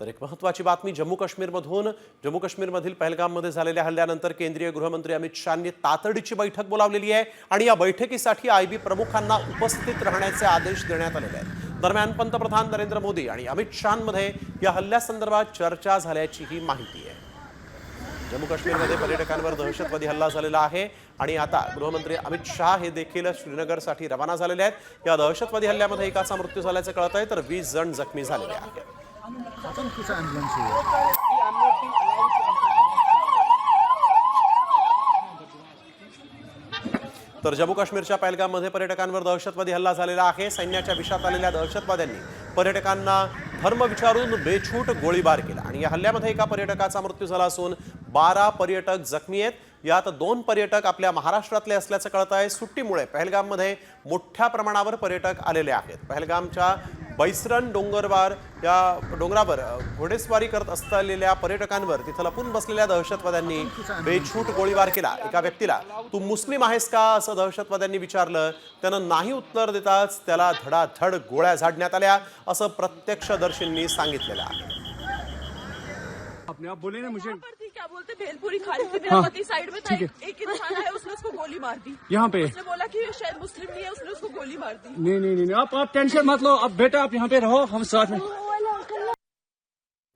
तर एक महत्वाची बातमी जम्मू काश्मीरमधून. जम्मू काश्मीरमधील पहलगाममध्ये झालेल्या हल्ल्यानंतर केंद्रीय गृहमंत्री अमित शहांनी तातडीची बैठक बोलावलेली आहे आणि या बैठकीसाठी आय बी प्रमुखांना उपस्थित राहण्याचे आदेश देण्यात आलेले आहेत. दरम्यान पंतप्रधान नरेंद्र मोदी आणि अमित शहांमध्ये या हल्ल्यासंदर्भात चर्चा झाल्याची ही माहिती आहे. जम्मू काश्मीरमध्ये पर्यटकांवर दहशतवादी हल्ला झालेला आहे आणि आता गृहमंत्री अमित शहा हे देखील श्रीनगरसाठी रवाना झालेले आहेत. या दहशतवादी हल्ल्यामध्ये एकाचा मृत्यू झाल्याचं कळत आहे तर वीस जण जखमी झालेले आहेत. तर जम्मू काश्मीरच्या पहलगाममध्ये पर्यटकांवर दहशतवादी हल्ला झालेला आहे. सैन्याच्या विषात आलेल्या दहशतवाद्यांनी पर्यटकांना धर्म विचारून बेछूट गोळीबार केला. आणि या हल्ल्यामध्ये एका पर्यटकाचा मृत्यू झाला असून बारा पर्यटक जखमी आहेत. यात दोन पर्यटक आपल्या महाराष्ट्रातले असल्याचं कळत आहे सुट्टीमुळे पहलगाममध्ये मोठ्या प्रमाणावर पर्यटक आलेले आहेत. पहलगामच्या बैसरन डोंगरवार या डोंगरावर घोडेस्वारी करत असलेल्या पर्यटकांवर तिथं लपून बसलेल्या दहशतवाद्यांनी बेछूट गोळीबार केला. एका व्यक्तीला तू मुस्लिम आहेस का? असं दहशतवाद्यांनी विचारलं. त्यानं नाही उत्तर देताच त्याला धडाधड गोळ्या झाडण्यात आल्या असं प्रत्यक्षदर्शींनी सांगितलेलं आहे. बोले ना मुझे. क्या बोलते? भेलपुरी खा रही थी मेरा पति साइड में था. एक इंसान है गोली मार दी। यहाँ पे। उसने बोला कि शायद मुस्लिम नहीं है उसने उसको गोली मार दी। नहीं नहीं नहीं नहीं, आप आप टेंशन मत लो। अब बेटा आप यहाँ पे रहो हम साथ में